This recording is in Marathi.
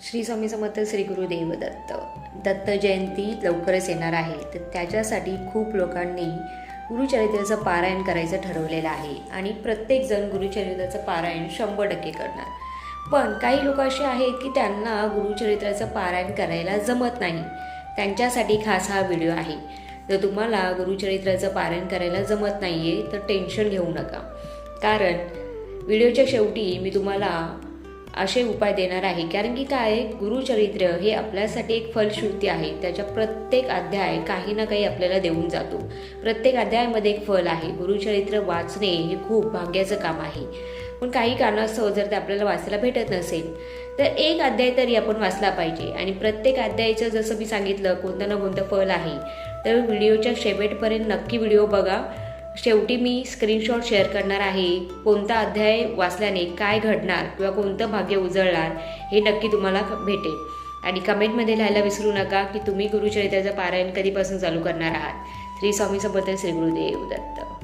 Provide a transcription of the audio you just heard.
श्री स्वामी समर्थ श्री गुरुदेव दत्त दत्त जयंती लवकरच येणार आहे. तर त्याच्यासाठी खूप लोकांनी गुरुचरित्राचं पारायण करायचं ठरवलेलं आहे. आणि प्रत्येकजण गुरुचरित्राचं पारायण शंभर टक्के करणार. पण काही लोक असे आहेत की त्यांना गुरुचरित्राचं पारायण करायला जमत नाही. त्यांच्यासाठी खास हा व्हिडिओ आहे. जर तुम्हाला गुरुचरित्राचं पारायण करायला जमत नाही आहे तर टेन्शन घेऊ नका. कारण व्हिडिओच्या शेवटी मी तुम्हाला असे उपाय देणार आहे. कारण की काय गुरुचरित्र हे आपल्यासाठी एक फलश्रुती आहे. त्याच्या प्रत्येक अध्याय काही ना काही आपल्याला देऊन जातो. प्रत्येक अध्यायामध्ये एक फल आहे. गुरुचरित्र वाचणे हे खूप भाग्याचं काम आहे. पण काही कारणास्तव जर ते आपल्याला वाचायला भेटत नसेल तर एक अध्याय तरी आपण वाचला पाहिजे. आणि प्रत्येक अध्यायाचं जसं मी सांगितलं कोणतं ना कोणतं फल आहे तर व्हिडिओच्या शेवटपर्यंत नक्की व्हिडिओ बघा. शेवटी मी स्क्रीनशॉट शेअर करणार आहे. कोणता अध्याय वाचल्याने काय घडणार किंवा कोणतं भाग्य उजळणार हे नक्की तुम्हाला भेटेल. आणि कमेंटमध्ये लिहायला विसरू नका की तुम्ही गुरुचरित्राचं पारायण कधीपासून चालू करणार आहात. श्री स्वामी समर्थ श्री गुरुदेव दत्त.